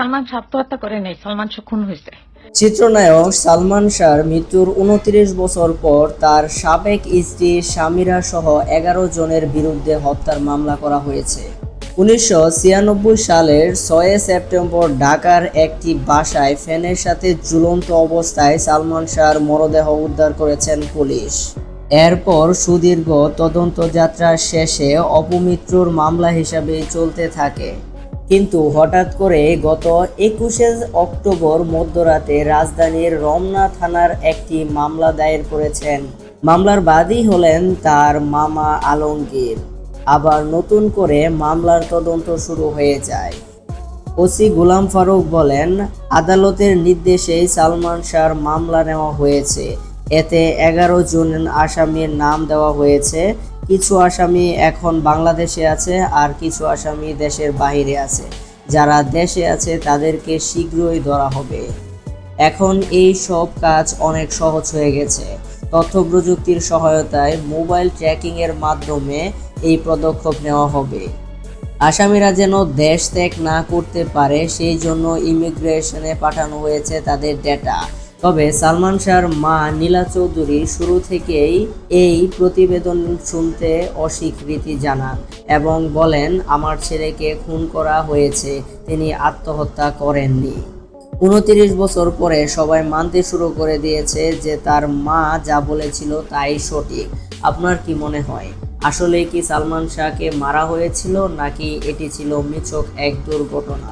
সালমান শাহ আত্মহত্যা করে নেই সালমান শাহ খুন হয়েছে। চিত্রনায়ক সালমান শাহর মৃত্যুর উনত্রিশ বছর পর তার সাবেক স্ত্রী স্বামীরা সহ এগারো জনের বিরুদ্ধে হত্যার মামলা করা হয়েছে। উনিশশো ছিয়ানব্বই সালের ছয় সেপ্টেম্বর ঢাকার একটি বাসায় ফ্যানের সাথে ঝুলন্ত অবস্থায় সালমান শাহর মরদেহ উদ্ধার করেছেন পুলিশ। এরপর সুদীর্ঘ তদন্ত যাত্রা শেষে অপমৃত্যুর মামলা হিসাবে চলতে থাকে। কিন্তু হঠাৎ করে গত একুশে অক্টোবর মধ্যরাতে রাজধানীর রমনা থানার একটি মামলা দায়ের করেছেন। মামলার বাদী হলেন তার মামা আলমগীর। আবার নতুন করে মামলার তদন্ত শুরু হয়ে যায়। ওসি গুলাম ফারুক বলেন, আদালতের নির্দেশেই সালমান শাহর মামলা নেওয়া হয়েছে। এতে এগারো জন আসামির নাম দেওয়া হয়েছে। কিছু আসামি এখন বাংলাদেশে আছে আর কিছু আসামি দেশের বাইরে আছে। যারা দেশে আছে, তাদেরকে শীঘ্রই ধরা হবে। এখন এই সব কাজ অনেক সহজ হয়ে গেছে। তথ্য প্রযুক্তির সহায়তায় মোবাইল ট্র্যাকিং এর মাধ্যমে এই পদক্ষেপ নেওয়া হবে। আসামিরা যেন দেশ ত্যাগ না করতে পারে, সেই জন্য ইমিগ্রেশনে পাঠানো হয়েছে তাদের ডেটা। তবে সালমান শাহর মা নীলা চৌধুরী শুরু থেকেই এই প্রতিবেদন শুনতে অস্বীকৃতি জানান এবং বলেন, আমার ছেলেকে খুন করা হয়েছে, তিনি আত্মহত্যা করেননি। উনতিরিশ বছর পরে সবাই মানতে শুরু করে দিয়েছে যে তার মা যা বলেছিল তাই সঠিক। আপনার কি মনে হয়, আসলে কি সালমান শাহকে মারা হয়েছিল নাকি এটি ছিল মিছক এক দুর্ঘটনা?